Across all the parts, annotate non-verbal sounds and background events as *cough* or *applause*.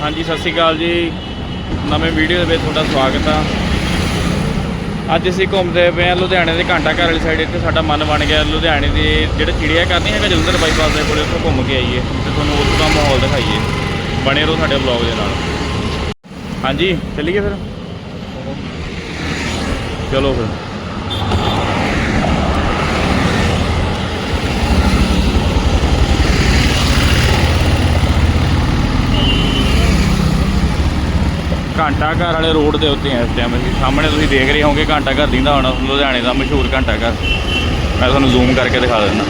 ਹਾਂਜੀ, ਸਤਿ ਸ਼੍ਰੀ ਅਕਾਲ ਜੀ। ਨਵੇਂ ਵੀਡੀਓ ਦੇ ਵਿੱਚ ਤੁਹਾਡਾ ਸਵਾਗਤ ਆ। ਅੱਜ ਅਸੀਂ ਘੁੰਮਦੇ ਪਏ ਆ ਲੁਧਿਆਣੇ ਦੇ ਘੰਟਾ ਘਰ ਵਾਲੀ ਸਾਈਡ ਇੱਥੇ ਸਾਡਾ ਮਨ ਬਣ ਗਿਆ। ਲੁਧਿਆਣੇ ਦੇ ਜਿਹੜੇ ਚਿੜੀਆ ਕਰਨੀ ਹੈਗਾ, ਜਲੰਧਰ ਬਾਈਪਾਸ ਦੇ ਕੋਲੇ, ਉੱਥੋਂ ਘੁੰਮ ਕੇ ਆਈਏ ਤੇ ਤੁਹਾਨੂੰ ਉੱਥੋਂ ਦਾ ਮਾਹੌਲ ਦਿਖਾਈਏ। ਬਣੇ ਰਹੋ ਸਾਡੇ ਵਲੌਗ ਦੇ ਨਾਲ। ਹਾਂਜੀ, ਚੱਲੀਏ ਫਿਰ? ਚਲੋ ਫਿਰ। ਘੰਟਾ ਘਰ ਵਾਲੇ ਰੋਡ ਦੇ ਉੱਤੇ ਆ ਇਸ ਟਾਈਮ ਅਸੀਂ। ਸਾਹਮਣੇ ਤੁਸੀਂ ਦੇਖ ਰਹੇ ਹੋਵੋਗੇ ਘੰਟਾ ਘਰ ਦਿੰਦਾ ਹੋਣਾ, ਲੁਧਿਆਣੇ ਦਾ ਮਸ਼ਹੂਰ ਘੰਟਾ ਘਰ। ਮੈਂ ਤੁਹਾਨੂੰ ਜ਼ੂਮ ਕਰਕੇ ਦਿਖਾ ਦਿੰਦਾ।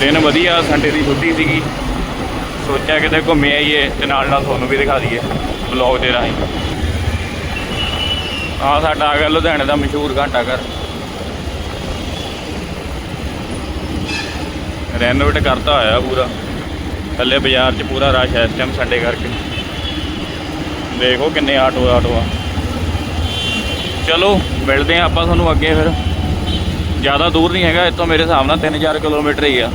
ਦਿਨ ਵਧੀਆ ਸੰਡੇ ਦੀ ਛੁੱਟੀ ਸੀਗੀ। ਸੋਚਿਆ ਕਿਤੇ ਘੁੰਮੇ ਆਈਏ ਤੇ ਨਾਲ ਨਾਲ ਤੁਹਾਨੂੰ ਵੀ ਦਿਖਾ ਦਈਏ ਵਲੌਗ ਦੇ ਰਾਹੀਂ। ਆ ਸਾਡਾ ਆ ਗਿਆ ਲੁਧਿਆਣੇ ਦਾ ਮਸ਼ਹੂਰ ਘੰਟਾ ਘਰ। ਰੈਨੋਵੇਟ ਕਰਤਾ ਹੋਇਆ ਪੂਰਾ। ਥੱਲੇ ਬਾਜ਼ਾਰ 'ਚ ਪੂਰਾ ਰਸ਼ ਹੈ ਇਸ ਟਾਈਮ ਸੰਡੇ ਕਰਕੇ। ਦੇਖੋ ਕਿੰਨੇ ਆਟੋ ਆਟੋ ਆ। ਚਲੋ, ਮਿਲਦੇ ਆ ਆਪਾਂ ਤੁਹਾਨੂੰ ਅੱਗੇ ਫਿਰ। ਜ਼ਿਆਦਾ ਦੂਰ ਨਹੀਂ ਹੈਗਾ, ਇੱਥੋਂ ਮੇਰੇ ਹਿਸਾਬ ਨਾਲ 3-4 ਕਿਲੋਮੀਟਰ ਹੀ ਆ।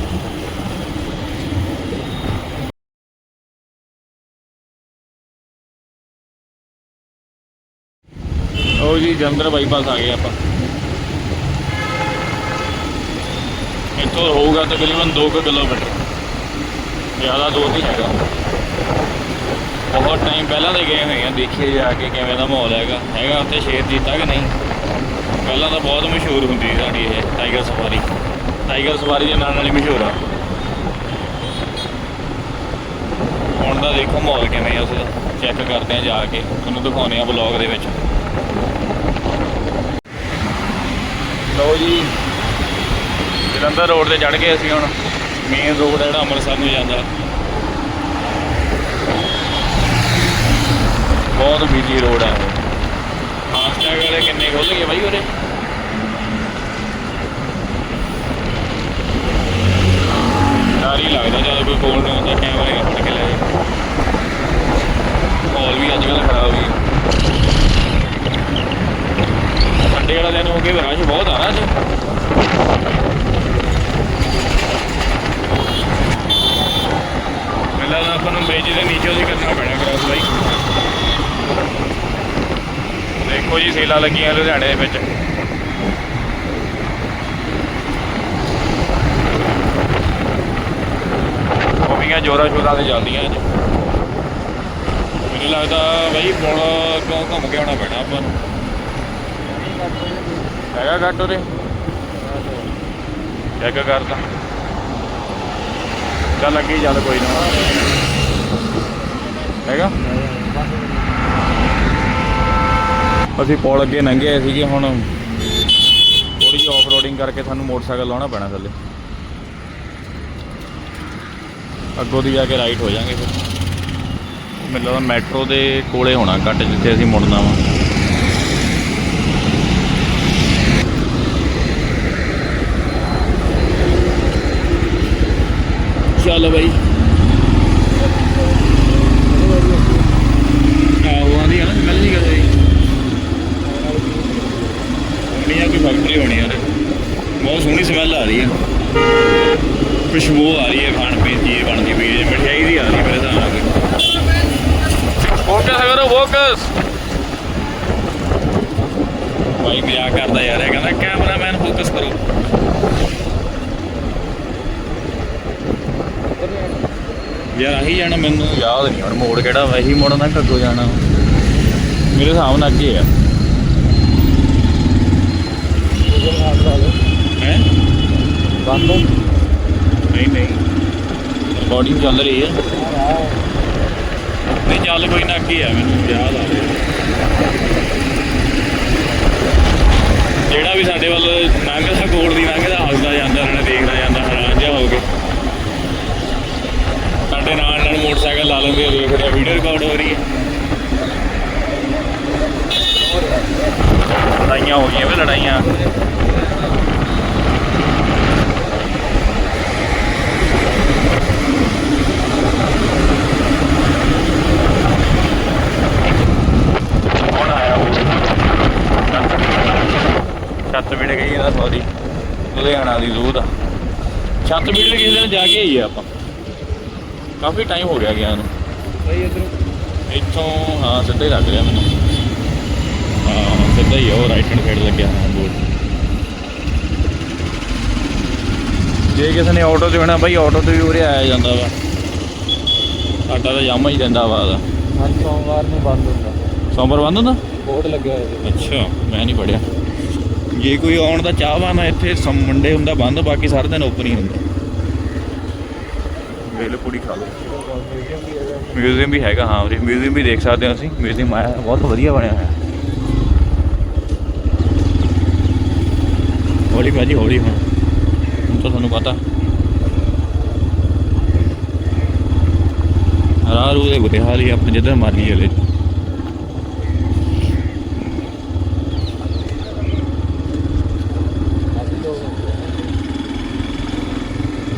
ਉਹ ਜੀ, ਜਲੰਧਰ ਬਾਈਪਾਸ ਆ ਗਏ ਆਪਾਂ। ਇੱਥੋਂ ਹੋਊਗਾ ਤਕਰੀਬਨ 2 ਕਿਲੋਮੀਟਰ। ਜ਼ਿਆਦਾ ਦੂਰ ਨਹੀਂ ਹੈਗਾ। ਬਹੁਤ ਟਾਈਮ ਪਹਿਲਾਂ ਦੇ ਗਏ ਹੋਏ ਆ, ਦੇਖੀਏ ਜਾ ਕੇ ਕਿਵੇਂ ਦਾ ਮਾਹੌਲ ਹੈਗਾ। ਹੈਗਾ ਉੱਥੇ ਸ਼ੇਰ ਜੀਤਾ ਕਿ ਨਹੀਂ? ਪਹਿਲਾਂ ਤਾਂ ਬਹੁਤ ਮਸ਼ਹੂਰ ਹੁੰਦੀ ਸੀ ਸਾਡੀ ਇਹ ਟਾਈਗਰ ਸਫਾਰੀ ਟਾਈਗਰ ਸਫਾਰੀ ਦੇ ਨਾਲ ਨਾਲ ਹੀ ਮਸ਼ਹੂਰ ਆ। ਹੁਣ ਦਾ ਦੇਖੋ ਮਾਹੌਲ ਕਿਵੇਂ ਆ ਉਸ ਚੈੱਕ ਕਰਦੇ ਆ ਜਾ ਕੇ। ਤੁਹਾਨੂੰ ਦਿਖਾਉਂਦੇ ਆ ਬਲੌਗ ਦੇ ਵਿੱਚ। ਲਓ ਜੀ। ਜਲੰਧਰ ਰੋਡ ਤੇ ਚੜ ਗਏ ਅਸੀਂ ਹੁਣ। ਮੇਨ ਰੋਡ ਹੈ ਜਿਹੜਾ ਅੰਮ੍ਰਿਤਸਰ ਨੂੰ ਜਾਂਦਾ। ਬਹੁਤ ਬਿਜ਼ੀ ਰੋਡ ਹੈ ਫਾਸਟੈਗ ਵਾਲੇ ਕਿੰਨੇ ਖੁੱਲ ਗਏ ਬਾਈ ਉਹਦੇ ਡਰ ਹੀ ਲੱਗਦਾ ਜਦੋਂ ਕੋਈ ਕੋਲ ਨਹੀਂ ਹੁੰਦਾ ਕੈਮਰੇ ਫੜ ਕੇ ਲੈ ਜਾਏ। ਮਾਹੌਲ ਵੀ ਅੱਜ ਕੱਲ੍ਹ ਖਰਾਬ ਹੀ ਸੰਡੇ ਵਾਲਾ ਦਿਨ ਹੋ ਕੇ ਰਸ਼ ਬਹੁਤ ਆ ਰਿਹਾ ਅੱਜ ਮੈਨੂੰ ਲੱਗਦਾ ਆਪਾਂ ਨੂੰ ਬ੍ਰਿਜ ਦੇ ਨੀਚੇ ਦੀ ਕਰਨਾ ਪੈਣਾ ਕ੍ਰਾਸ ਬਾਈ ਦੇਖੋ ਜੀ, ਸੇਲਾਂ ਲੱਗੀਆਂ ਲੁਧਿਆਣੇ ਦੇ ਵਿੱਚ। ਉਹ ਵੀ ਜੋਰਾ ਸ਼ੋਰਾ ਤੇ ਚੱਲਦੀਆਂ ਅੱਜ ਮੈਨੂੰ ਲੱਗਦਾ ਬਾਈ ਪੁਲ ਕਿਉਂ ਘੁੰਮ ਕੇ ਆਉਣਾ ਪੈਣਾ ਆਪਾਂ ਨੂੰ। ਹੈਗਾ ਘੱਟ ਉਰੇ? ਚੈੱਕ ਕਰਦਾ ਚੱਲ ਅੱਗੇ ਚੱਲ ਕੋਈ ਨਾ। ਹੈਗਾ? ਅਸੀਂ ਪੁਲ ਅੱਗੇ ਲੰਘੇ ਸੀਗੇ, ਹੁਣ ਥੋੜੀ ਜਿਹੀ ਆਫ ਰੋਡਿੰਗ ਕਰਕੇ ਸਾਨੂੰ ਮੋਟਰਸਾਈਕਲ ਲਾਉਣਾ ਪੈਣਾ ਥੱਲੇ। ਅੱਗੋਂ ਦੀ ਜਾ ਕੇ ਰਾਈਟ ਹੋ ਜਾਾਂਗੇ ਫਿਰ। ਮੈਨੂੰ ਲੱਗਦਾ ਮੈਟਰੋ ਦੇ ਕੋਲੇ ਹੋਣਾ ਕੱਟ ਜਿੱਥੇ ਅਸੀਂ ਮੁੜਨਾ ਵਾ। ਚੱਲ ਬਾਈ ਆਹੋ ਆਂਦੀ ਆ ਨਾ ਸਮੈਲ ਨਹੀਂ ਕਰਦੀ ਨਹੀਂ ਆ ਕੋਈ ਫੈਕਟਰੀ ਹੋਣੀ ਯਾਰ ਬਹੁਤ ਸੋਹਣੀ ਸਮੈਲ ਆ ਰਹੀ ਹੈ। ਖੁਸ਼ਬੂ ਆ ਰਹੀ ਹੈ ਖਾਣ ਪੀਣ ਦੀ ਬਣਦੀ ਪਈ ਹੈ ਮਠਿਆਈ ਦੀ ਆ ਰਹੀ ਮੇਰੇ ਹਿਸਾਬ ਨਾਲ ਫੋਕਸ ਕਰੋ ਫੋਕਸ ਭਾਈ ਮਜ਼ਾਕ ਕਰਦਾ ਯਾਰ ਇਹ ਕਹਿੰਦਾ ਕੈਮਰਾਮੈਨ ਫੋਕਸ ਕਰੋ। ਯਾਰ ਆਹੀ ਜਾਣਾ ਮੈਨੂੰ ਯਾਦ ਨਹੀਂ ਹੁਣ ਮੋੜ ਕਿਹੜਾ ਵਾ ਇਹੀ ਮੋੜਨਾ ਕੱਗੋ ਜਾਣਾ ਮੇਰੇ ਹਿਸਾਬ ਨਾਲ ਅੱਗੇ ਆ ਹੈ ਬੰਦ ਨਹੀਂ ਨਹੀਂ। ਰਿਕਾਰਡਿੰਗ ਚੱਲ ਰਹੀ ਹੈ। ਨਹੀਂ ਚੱਲ ਕੋਈ ਨਾ ਅੱਗੇ ਆ ਮੈਨੂੰ ਯਾਦ ਆ ਰਿਹਾ ਜਿਹੜਾ ਵੀ ਸਾਡੇ ਵੱਲ ਲੰਘਦਾ ਕੋਲ ਦੀ ਲੰਘਦਾ ਹੱਸਦਾ ਜਾਂਦਾ ਰਹਿਣਾ ਦੇਖਦਾ ਜਾਂਦਾ ਹੈਰਾਨ ਜਿਹਾ ਹੋ ਕੇ। ਸਾਡੇ ਨਾਲ ਨਾਲ ਮੋਟਰਸਾਈਕਲ ਲਾ ਲੈਂਦੇ ਆ ਦੇਖਦੇ ਆ ਵੀਡੀਓ ਰਿਕਾਰਡ ਹੋ ਰਹੀ ਹੈ। ਲੜਾਈਆਂ ਹੋ ਗਈਆਂ ਵੇ ਲੜਾਈਆਂ। ਆਇਆ ਉਹ ਛੱਤ ਵੀੜ ਗਈ ਇਹਦਾ ਸੌਰੀ ਲੁਧਿਆਣਾ ਦੀ ਜ਼ੂ ਦਾ। ਛੱਤ ਵੀੜ ਕਿਸੇ ਦਿਨ ਜਾ ਕੇ ਆਈਏ ਆਪਾਂ। ਕਾਫੀ ਟਾਈਮ ਹੋ ਗਿਆ ਗਿਆ ਨੂੰ। ਬਈ ਇਧਰੋਂ ਇੱਥੋਂ ਹਾਂ ਸਿੱਧਾ ਹੀ ਲੱਗ ਰਿਹਾ ਮੈਨੂੰ। ਹਾਂ ਸਿੱਧਾ ਹੀ ਆ, ਉਹ ਰਾਈਟ ਹੈਂਡ ਸਾਈਡ ਲੱਗਿਆ ਹੋਇਆ ਬੋਲ ਜੇ ਕਿਸੇ ਨੇ ਆਟੋ ਤੇ ਹੋਣਾ ਬਾਈ ਆਟੋ ਤੇ ਵੀ ਉਰੇ ਆਇਆ ਜਾਂਦਾ ਵਾ। ਸਾਡਾ ਤਾਂ ਜਾਮਾ ਹੀ ਰਹਿੰਦਾ ਵਾ। ਦਾ ਹਰ ਸੋਮਵਾਰ ਨੂੰ ਬੰਦ ਹੁੰਦਾ। ਸੋਮਵਾਰ ਬੰਦ ਹੁੰਦਾ? ਬੋਰਡ ਲੱਗਿਆ ਹੋਇਆ ਅੱਛਾ ਮੈਂ ਨਹੀਂ ਪੜਿਆ ਜੇ ਕੋਈ ਆਉਣ ਦਾ ਚਾਹਵਾਨ ਆ ਇੱਥੇ ਸਮ ਮੰਡੇ ਹੁੰਦਾ ਬੰਦ ਬਾਕੀ ਸਾਰੇ ਦਿਨ ਓਪਨ ਹੀ ਹੁੰਦਾ ਵੇਲੇ ਪੂੜੀ ਖਾ ਲਓ। ਹੈ ਮਿਊਜ਼ੀਅਮ ਵੀ ਹੈਗਾ ਹਾਂ ਉਰੇ ਮਿਊਜ਼ੀਅਮ ਵੀ ਦੇਖ ਸਕਦੇ ਹਾਂ ਅਸੀਂ ਮਿਊਜ਼ੀਅਮ ਆਇਆ ਬਹੁਤ ਵਧੀਆ ਬਣਿਆ ਹੋਇਆ। ਹੌਲੀ ਭਾਜੀ ਹੌਲੀ ਹੁਣ। ਹੁਣ ਤਾਂ ਤੁਹਾਨੂੰ ਪਤਾ। ਰਾਹ ਰੂ ਦੇ ਬੁਰੇ ਹਾਲ ਹੀ ਆਪਣੇ ਜਿੱਧਰ ਮਰਜ਼ੀ ਚਲੇ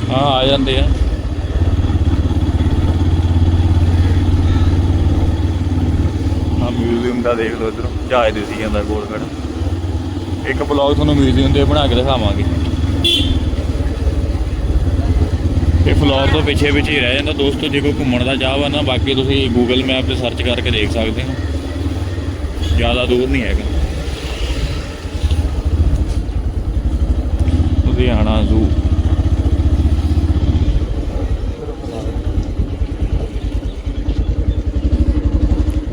ਹਾਂ ਆ ਜਾਂਦੇ ਆ। ਆ ਮਿਊਜ਼ੀਅਮ ਦਾ ਦੇਖ ਲਓ ਇਧਰੋਂ। ਜਹਾਜ਼ ਦਿਸੀ ਜਾਂਦਾ ਗੋਲ ਖੜਾ ਇੱਕ ਬਲੌਗ ਤੁਹਾਨੂੰ ਮਿਊਜ਼ੀਅਮ ਦੇ ਬਣਾ ਕੇ ਦਿਖਾਵਾਂਗੇ। ਇਹ ਫਲੋਰ ਤੋਂ ਪਿੱਛੇ ਪਿੱਛੇ ਹੀ ਰਹਿ ਜਾਂਦਾ। ਦੋਸਤੋ ਜੇ ਕੋਈ ਘੁੰਮਣ ਦਾ ਚਾਹ ਵਾ ਨਾ ਬਾਕੀ ਤੁਸੀਂ ਗੂਗਲ ਮੈਪ ਤੇ ਸਰਚ ਕਰਕੇ ਦੇਖ ਸਕਦੇ ਹੋ। ਜ਼ਿਆਦਾ ਦੂਰ ਨਹੀਂ ਹੈਗਾ। ਲੁਧਿਆਣਾ ਜ਼ੂ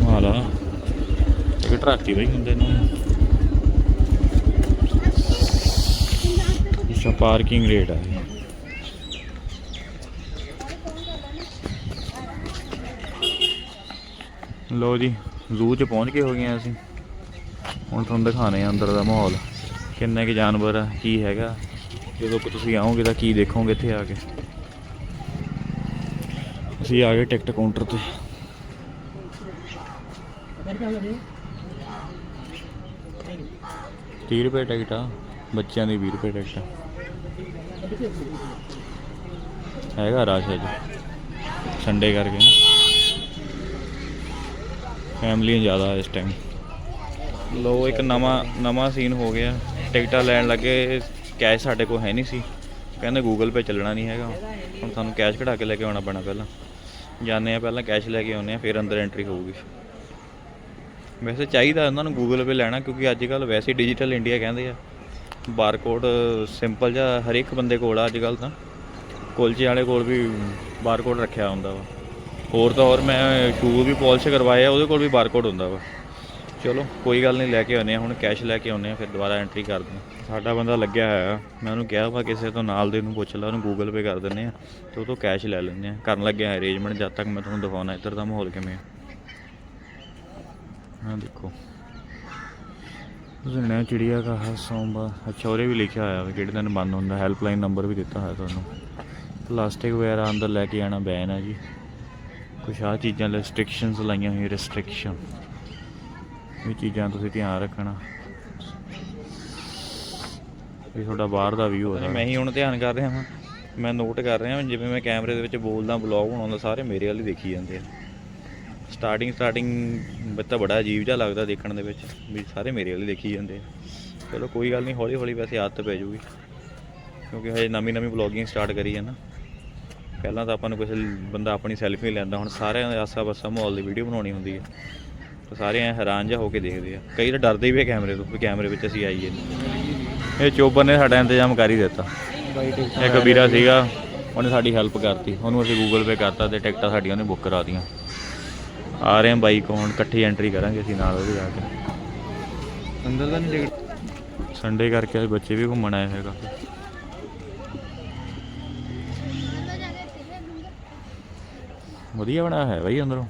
ਮਾਲਾ ਇਹ ਟਰੱਕੀ ਬਈ ਹੁੰਦੇ ਨੇ। ਇਸ ਪਾਰਕਿੰਗ ਰੇਟ ਆ ਲੋ ਜੀ ਜ਼ੂ 'ਚ ਪਹੁੰਚ ਕੇ ਹੋ ਗਏ ਅਸੀਂ। ਹੁਣ ਤੁਹਾਨੂੰ ਦਿਖਾਣੇ ਆ ਅੰਦਰ ਦਾ ਮਾਹੌਲ। ਕਿੰਨੇ ਕੁ ਜਾਨਵਰ ਆ, ਕੀ ਹੈਗਾ। ਜਦੋਂ ਤੁਸੀਂ ਆਓਗੇ ਤਾਂ ਕੀ ਦੇਖੋਗੇ ਇੱਥੇ ਆ ਕੇ। ਅਸੀਂ ਆ ਗਏ ਟਿਕਟ ਕਾਊਂਟਰ ਤੇ। ਤੀਹ ਰੁਪਏ ਟਿਕਟ ਆ, ਬੱਚਿਆਂ ਦੀ 20 ਰੁਪਏ ਟਿਕਟ ਆ। ਹੈਗਾ ਰਸ਼ ਅੱਜ ਸੰਡੇ ਕਰਕੇ ਨਾ। ਫੈਮਲੀਆਂ ਜ਼ਿਆਦਾ ਇਸ ਟਾਈਮ ਲੋ ਇੱਕ ਨਵਾਂ ਨਵਾਂ ਸੀਨ ਹੋ ਗਿਆ। ਟਿਕਟਾਂ ਲੈਣ ਲੱਗੇ ਕੈਸ਼ ਸਾਡੇ ਕੋਲ ਹੈ ਨਹੀਂ ਸੀ। ਕਹਿੰਦੇ ਗੂਗਲ ਪੇ ਚੱਲਣਾ ਨਹੀਂ ਹੈਗਾ। ਹੁਣ ਤੁਹਾਨੂੰ ਕੈਸ਼ ਕਢਾ ਕੇ ਲੈ ਕੇ ਆਉਣਾ ਪੈਣਾ ਪਹਿਲਾਂ। ਜਾਂਦੇ ਆ ਪਹਿਲਾਂ ਕੈਸ਼ ਲੈ ਕੇ ਆਉਂਦੇ ਆ ਫਿਰ ਅੰਦਰ ਐਂਟਰੀ ਹੋਊਗੀ। ਵੈਸੇ ਚਾਹੀਦਾ ਉਹਨਾਂ ਨੂੰ ਗੂਗਲ ਪੇ ਲੈਣਾ, ਕਿਉਂਕਿ ਅੱਜ ਕੱਲ ਵੈਸੇ ਡਿਜੀਟਲ ਇੰਡੀਆ ਕਹਿੰਦੇ ਆ ਬਾਰਕੋਡ ਸਿੰਪਲ ਜਿਹਾ ਹਰ ਇੱਕ ਬੰਦੇ ਕੋਲ ਆ ਅੱਜ ਕੱਲ ਤਾਂ। ਕੁਲਚੇ ਵਾਲੇ ਕੋਲ ਵੀ ਬਾਰਕੋਡ ਰੱਖਿਆ ਹੁੰਦਾ ਵਾ। ਹੋਰ ਤਾਂ ਹੋਰ ਮੈਂ ਸ਼ੂ ਵੀ ਪਾਲਿਸ਼ ਕਰਵਾਏ ਆ, ਉਹਦੇ ਕੋਲ ਵੀ ਬਾਰਕੋਡ ਹੁੰਦਾ ਵਾ। ਚਲੋ, ਕੋਈ ਗੱਲ ਨਹੀਂ, ਲੈ ਕੇ ਆਉਂਦੇ ਆ, ਹੁਣ ਕੈਸ਼ ਲੈ ਕੇ ਆਉਂਦੇ ਆ, ਫਿਰ ਦੁਬਾਰਾ ਐਂਟਰੀ ਕਰ ਹਾਂ ਸਾਡਾ ਬੰਦਾ ਲੱਗਿਆ ਹੋਇਆ ਮੈਂ ਉਹਨੂੰ ਕਿਹਾ ਵਾ, ਕਿਸੇ ਤੋਂ ਨਾਲ ਦੇ ਨੂੰ ਪੁੱਛ ਲਾ, ਉਹਨੂੰ ਗੂਗਲ ਪੇ ਕਰ ਦਿੰਦੇ ਆ, ਤੇ ਉਹ ਤੋਂ ਕੈਸ਼ ਲੈ ਲੈਂਦੇ ਆ। ਕਰਨ ਲੱਗਿਆ ਅਰੇਂਜਮੈਂਟ ਜਦ ਤੱਕ ਮੈਂ ਤੁਹਾਨੂੰ ਦਿਖਾਉਣਾ ਇੱਧਰ ਦਾ ਮਾਹੌਲ ਕਿਵੇਂ ਆ। ਹਾਂ ਦੇਖੋ। ਸੁਣਿਆ ਚਿੜੀਆ ਕਹਾ ਸੋਮਵਾਰ ਅੱਛਾ ਉਰੇ ਵੀ ਲਿਖਿਆ ਹੋਇਆ ਵਾ ਕਿਹੜੇ ਦਿਨ ਬੰਦ ਹੁੰਦਾ ਹੈਲਪਲਾਈਨ ਨੰਬਰ ਵੀ ਦਿੱਤਾ ਹੋਇਆ ਤੁਹਾਨੂੰ। ਪਲਾਸਟਿਕ ਵਗੈਰਾ ਅੰਦਰ ਲੈ ਕੇ ਆਣਾ ਬੈਨ ਹੈ ਜੀ। ਕੁਛ ਆਹ ਚੀਜ਼ਾਂ ਰੈਸਟ੍ਰਿਕਸ਼ਨਸ ਲਾਈਆਂ ਹੋਈਆਂ ਰੈਸਟ੍ਰਿਕਸ਼ਨ ਇਹ ਚੀਜ਼ਾਂ ਤੁਸੀਂ ਧਿਆਨ ਰੱਖਣਾ। ਇਹ ਤੁਹਾਡਾ ਬਾਹਰ ਦਾ ਵਿਊ ਹੈ ਮੈਂ ਹੀ ਹੁਣ ਧਿਆਨ ਕਰ ਰਿਹਾ ਹਾਂ ਮੈਂ ਨੋਟ ਕਰ ਰਿਹਾ ਹਾਂ ਜਿਵੇਂ ਮੈਂ ਕੈਮਰੇ ਦੇ ਵਿੱਚ ਬੋਲਦਾ ਬਲੌਗ ਬਣਾਉਂਦਾ, ਸਾਰੇ ਮੇਰੇ ਵੱਲ ਹੀ ਦੇਖੀ ਜਾਂਦੇ ਆ। ਸਟਾਰਟਿੰਗ ਸਟਾਰਟਿੰਗ ਬੱਤਾ ਬੜਾ ਅਜੀਬ ਜਿਹਾ ਲੱਗਦਾ ਦੇਖਣ ਦੇ ਵਿੱਚ, ਵੀ ਸਾਰੇ ਮੇਰੇ ਵੱਲ ਹੀ ਦੇਖੀ ਜਾਂਦੇ ਆ। ਚਲੋ ਕੋਈ ਗੱਲ ਨਹੀਂ, ਹੌਲੀ ਹੌਲੀ ਵੈਸੇ ਆਦਤ ਪੈ ਜਾਊਗੀ। ਕਿਉਂਕਿ ਹਜੇ ਨਵੀਂ ਨਵੀਂ ਬਲੌਗਿੰਗ ਸਟਾਰਟ ਕਰੀ ਹੈ ਨਾ। ਪਹਿਲਾਂ ਤਾਂ ਆਪਾਂ ਨੂੰ ਕਿਸੇ ਬੰਦਾ ਆਪਣੀ ਸੈਲਫੀ ਲੈਂਦਾ, ਹੁਣ ਸਾਰਿਆਂ ਦੇ ਆਸਾ ਪਾਸਾ ਮਾਹੌਲ ਦੀ ਵੀਡੀਓ ਬਣਾਉਣੀ ਹੁੰਦੀ ਹੈ ਤਾਂ ਸਾਰੇ ਐ ਹੈਰਾਨ ਜਿਹਾ ਹੋ ਕੇ ਦੇਖਦੇ ਆ। ਕਈ ਤਾਂ ਡਰਦੇ ਵੀ ਆ ਕੈਮਰੇ ਤੋਂ, ਵੀ ਕੈਮਰੇ ਵਿੱਚ ਅਸੀਂ ਆਈਏ ਇਹ ਚੋਬਰ ਨੇ ਸਾਡਾ ਇੰਤਜ਼ਾਮ ਕਰ ਹੀ ਦਿੱਤਾ। ਇੱਕ ਵੀਰਾ ਸੀਗਾ, ਉਹਨੇ ਸਾਡੀ ਹੈਲਪ ਕਰਤੀ। ਉਹਨੂੰ ਅਸੀਂ ਗੂਗਲ ਪੇ ਕਰਤਾ ਤੇ ਟਿਕਟਾਂ ਸਾਡੀਆਂ ਉਹਨੇ ਬੁੱਕ ਕਰਾ ਦੀਆਂ ਆ ਰਹੇ ਆ ਬਾਈਕ ਹੁਣ ਇਕੱਠੀ ਐਂਟਰੀ ਕਰਾਂਗੇ ਅਸੀਂ ਨਾਲ ਉਹਦੇ ਜਾ ਕੇ। ਅੰਦਰ ਤਾਂ ਨਹੀਂ ਟਿਕਟ ਸੰਡੇ ਕਰਕੇ ਅੱਜ ਬੱਚੇ ਵੀ ਘੁੰਮਣ ਆਏ ਕਾਫੀ ਵਧੀਆ ਬਣਾਇਆ ਹੈ ਬਾਈ ਅੰਦਰੋਂ।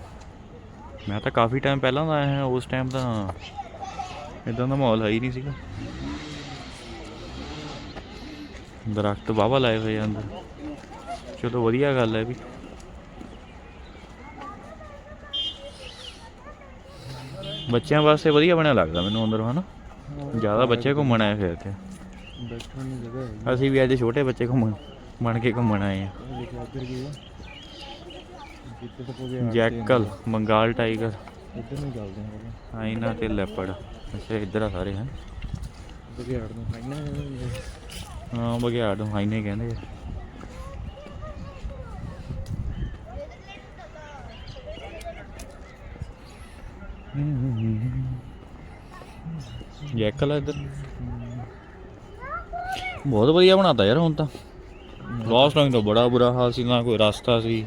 ਮੈਂ ਤਾਂ ਕਾਫੀ ਟਾਈਮ ਪਹਿਲਾਂ ਦਾ ਆਇਆ ਹਾਂ ਉਸ ਟਾਈਮ ਤਾਂ ਇਦਾਂ ਦਾ ਮਾਹੌਲ ਹੈ ਹੀ ਨਹੀਂ ਸੀਗਾ। ਦਰਖਤ ਵਾਹਵਾ ਲਾਏ ਹੋਏ ਅੰਦਰ। ਚਲੋ ਵਧੀਆ ਗੱਲ ਹੈ ਵੀ। ਬੱਚਿਆਂ ਵਾਸਤੇ ਵਧੀਆ ਬਣਿਆ ਲੱਗਦਾ ਮੈਨੂੰ ਅੰਦਰ ਹਨਾ? ਜ਼ਿਆਦਾ ਬੱਚੇ ਘੁੰਮਣ ਆਏ ਹੋਏ ਇੱਥੇ। ਬੈਠਣ ਨੂੰ ਜਗ੍ਹਾ ਹੈ ਅਸੀਂ ਵੀ ਅੱਜ ਛੋਟੇ ਬੱਚੇ ਘੁੰਮਣ ਬਣ ਕੇ ਘੁੰਮਣ ਆਏ ਆ ਜੈਕਲ ਬੰਗਾਲ ਟਾਈਗਰ। ਇੱਧਰ ਨੂੰ ਚੱਲਦੇ ਹਾਂ ਪਹਿਲਾਂ। ਹਾਈਨਾ ਤੇ ਲੈਪੜ ਅੱਛਾ ਇੱਧਰ ਆ ਸਾਰੇ ਹਨ ਬਗਿਆੜ ਨੂੰ ਫਾਈਨਾ ਹਾਂ ਬਗਿਆੜ ਨੂੰ ਹਾਈਨੇ ਕਹਿੰਦੇ ਆ। ਜੈਕਲ ਆ ਬਹੁਤ ਵਧੀਆ ਬਣਾਤਾ ਯਾਰ ਹੁਣ ਤਾਂ। ਲਾਸਟ ਟਾਈਮ ਤਾਂ ਬੜਾ ਬੁਰਾ ਹਾਲ ਸੀ, ਨਾ ਕੋਈ ਰਸਤਾ ਸੀ।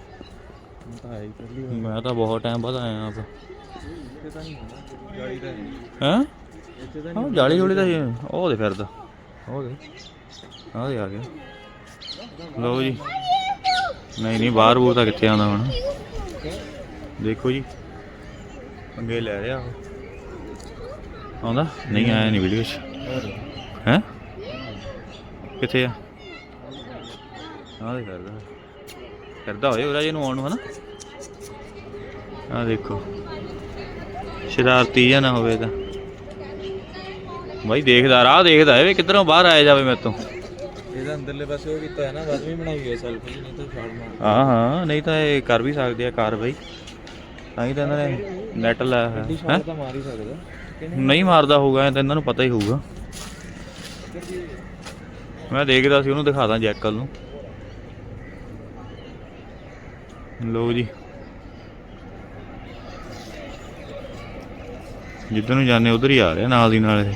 ਮੈਂ ਤਾਂ ਬਹੁਤ ਟਾਈਮ ਬਾਅਦ ਆਇਆ ਆਪ ਇੱਥੇ ਹਾਂ? ਜਾਲੀ ਜੋਲੀ ਦਾ ਉਹ ਦੇ ਫਿਰਦਾ ਉਹ ਦੇ। ਆਹ ਦੇ ਆ ਗਿਆ। ਲਓ ਜੀ। ਨਹੀਂ ਨਹੀਂ, ਬਾਹਰ ਬੂਰ ਤਾਂ ਕਿੱਥੇ ਆਉਂਦਾ ਹੁਣ। ਦੇਖੋ ਜੀ। ਪੰਗੇ ਲੈ ਰਿਹਾ। ਉਹ ਆਉਂਦਾ? ਨਹੀਂ ਆਇਆ ਨਹੀਂ ਵੀਡੀਓ 'ਚ। ਹੈ? ਕਿੱਥੇ ਆ? ਆਹ ਦੇ ਫਿਰਦਾ ਫਿਰਦਾ ਹੋਏ ਉਹਦਾ ਜਿਹਨੂੰ ਆਉਣ ਨੂੰ ਹਨਾ? ਆਹ ਦੇਖੋ। ਸ਼ਰਾਰਤੀ ਜਾਂ ਨਾ ਹੋਵੇ ਤਾਂ। ਬਾਈ ਦੇਖਦਾ ਰਾਹ ਦੇਖਦਾ ਏ ਵੀ ਕਿੱਧਰੋਂ ਬਾਹਰ ਆਇਆ ਜਾਵੇ ਮੇਰੇ ਤੋਂ। ਇਹਦਾ ਅੰਦਰਲੇ ਪਾਸੇ ਉਹ ਕੀਤਾ ਹੈ ਨਾ ਬਾਅਦ ਵੀ ਬਣਾਈ ਹੋਈ ਹੈ ਸੈਲਫੀ ਨਹੀਂ ਤਾਂ ਛਾੜ ਮਾਰ। ਹਾਂ ਹਾਂ ਨਹੀਂ ਤਾਂ ਇਹ ਕਰ ਵੀ ਸਕਦੇ ਆ ਕਾਰਵਾਈ ਤਾਂ ਹੀ ਤਾਂ ਇਹਨਾਂ ਨੇ ਨੈਟ ਲਾਇਆ ਹੋਇਆ ਗੱਡੀ ਹੈ? ਛਾੜ ਤਾਂ ਮਾਰ ਹੀ ਸਕਦਾ ਕਿ ਨਹੀਂ? ਮਾਰਦਾ ਹੋਊਗਾ ਇਹ ਤਾਂ ਇਹਨਾਂ ਨੂੰ ਪਤਾ ਹੀ ਹੋਊਗਾ। ਮੈਂ ਦੇਖਦਾ ਸੀ ਉਹਨੂੰ ਦਿਖਾਦਾ ਜੈਕਲ ਨੂੰ। ਲਓ ਜੀ। ਜਿੱਧਰ ਨੂੰ ਜਾਂਦੇ ਉਧਰ ਹੀ ਆ ਰਿਹਾ ਨਾਲ ਦੀ ਨਾਲ ਇਹ।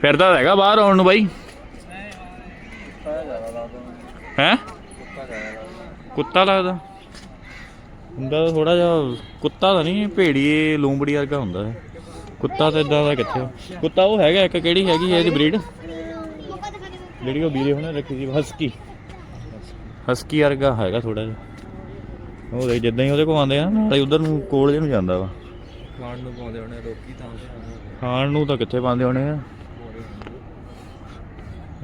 ਫਿਰਦਾ ਤਾਂ ਹੈਗਾ ਬਾਹਰ ਆਉਣ ਨੂੰ ਬਾਈ। ਹੈ? ਕੁੱਤਾ ਲੱਗਦਾ। ਹੁੰਦਾ ਥੋੜਾ ਜਿਹਾ ਕੁੱਤਾ ਤਾਂ ਨਹੀਂ ਭੇੜੀਏ ਲੂੰਬੜੀ ਵਰਗਾ ਹੁੰਦਾ ਹੈ। ਕੁੱਤਾ ਤਾਂ ਇਦਾਂ ਦਾ ਕਿੱਥੇ? ਕੁੱਤਾ ਉਹ ਹੈਗਾ ਇੱਕ ਕਿਹੜੀ ਹੈਗੀ ਹੈ ਇਹਦੀ ਬਰੀਡ ਜਿਹੜੀ ਉਹ ਵੀਰੇ ਹੁਣੇ ਰੱਖੀ ਸੀ ਹਸਕੀ ਹਸਕੀ ਵਰਗਾ ਹੈਗਾ ਥੋੜਾ ਜਿਹਾ। ਉਹ ਦੇਖ ਜਿੱਦਾਂ ਹੀ ਉਹਦੇ ਕੋਲ ਆਉਂਦੇ ਆ ਨਾਲੇ ਉਧਰ ਨੂੰ ਕੋਲ ਨੂੰ ਜਾਂਦਾ ਵਾ। ਖਾਣ ਨੂੰ ਪਾਉਂਦੇ ਹੋਣੇ ਰੋਕੀ ਤਾਂ ਖਾਣ ਨੂੰ ਤਾਂ ਕਿੱਥੇ ਪਾਉਂਦੇ ਹੋਣੇ ਆ?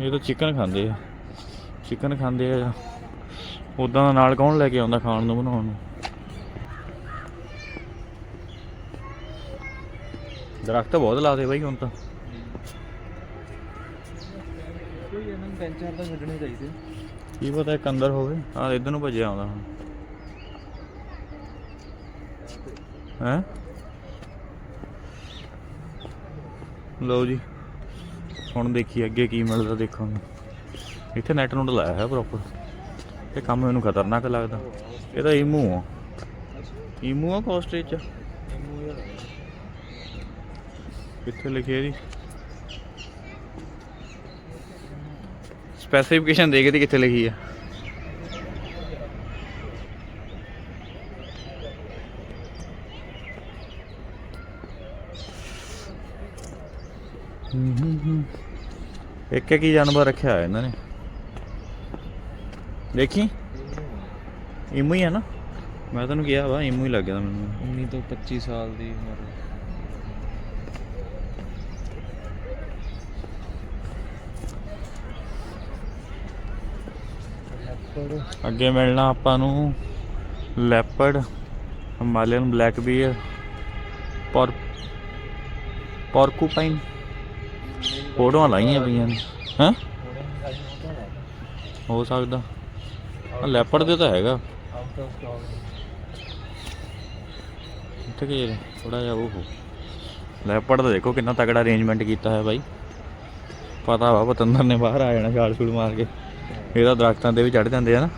ਇਹ ਤਾਂ ਚਿਕਨ ਖਾਂਦੇ ਆ। ਚਿਕਨ ਖਾਂਦੇ ਆ। ਉਦਾਂ ਦਾ ਨਾਲ ਕੌਣ ਲੈ ਕੇ ਆਉਂਦਾ ਖਾਣ ਨੂੰ ਬਣਾਉਣ ਨੂੰ? ਦਰਖਤ ਬਹੁਤ ਲਾਦੇ ਬਾਈ ਹੁਣ ਤਾਂ। ਕੋਈ ਇਹਨਾਂ ਨੂੰ ਤਿੰਨ ਚਾਰ ਤਾਂ ਛੱਡਣੇ ਚਾਹੀਦੇ। ਕੀ ਪਤਾ ਇੱਕ ਅੰਦਰ ਹੋਵੇ। ਆ ਇਧਰ ਨੂੰ ਭੱਜਿਆ ਆਉਂਦਾ ਹੁਣ। ਹੈ? ਲਓ ਜੀ ਹੁਣ ਦੇਖੀ ਅੱਗੇ ਕੀ ਮਿਲਦਾ ਦੇਖਾਂਗੇ ਇੱਥੇ ਨੈਟ ਨੂੰ ਲਾਇਆ ਹੈ ਪ੍ਰੋਪਰ ਇਹ ਕੰਮ ਮੈਨੂੰ ਖਤਰਨਾਕ ਲੱਗਦਾ। ਇਹ ਤਾਂ ਈਮੂ ਆ। ਈਮੂ ਆ ਕੋਸਟੇਜ ਚ ਕਿੱਥੇ ਲਿਖਿਆ ਜੀ ਸਪੈਸੀਫਿਕੇਸ਼ਨ ਦੇ ਕੇ ਤੇ ਕਿੱਥੇ ਲਿਖੀ ਆ? ਇੱਕ ਇੱਕ ਹੀ ਜਾਨਵਰ ਰੱਖਿਆ ਹੋਇਆ ਇਹਨਾਂ ਨੇ। ਦੇਖੀ? ਇਮੂ ਹੀ ਹੈ ਨਾ? ਮੈਂ ਤੈਨੂੰ ਕਿਹਾ ਵਾ ਇਮੂ ਹੀ ਲੱਗਿਆ ਮੈਨੂੰ। 19 ਤੋਂ 25 ਸਾਲ ਦੀ ਉਮਰ। ਅੱਗੇ ਮਿਲਣਾ ਆਪਾਂ ਨੂੰ ਲੈਪਰਡ ਹਿਮਾਲਯਨ ਬਲੈਕ ਬੀਅਰ ਪੌਰ ਪੌਰਕੂਪਾਈਨ ਫੋਟੋਆਂ ਲਾਈਆਂ ਪਈਆਂ ਨੇ। ਹਾਂ? ਹੋ ਸਕਦਾ। ਲੈਪਰਡ ਦੇ ਤਾਂ ਹੈਗਾ। ਆਊਟ ਆਫ ਸਟਾਕ ਕਿ ਥੋੜਾ ਜਿਹਾ ਉਹ ਲੈਪਰਡ ਦਾ ਦੇਖੋ ਕਿੰਨਾ ਤਗੜਾ ਅਰੇਂਜਮੈਂਟ ਕੀਤਾ ਹੈ ਬਾਈ। ਪਤਾ ਵਾ ਪਤੰਦਰ ਨੇ ਬਾਹਰ ਆ ਜਾਣਾ ਛਾਲ ਛੂਲ ਮਾਰ ਕੇ। ਇਹਦਾ ਦਰਖਤਾਂ ਤੇ ਵੀ ਚੜ ਜਾਂਦੇ ਆ ਨਾ।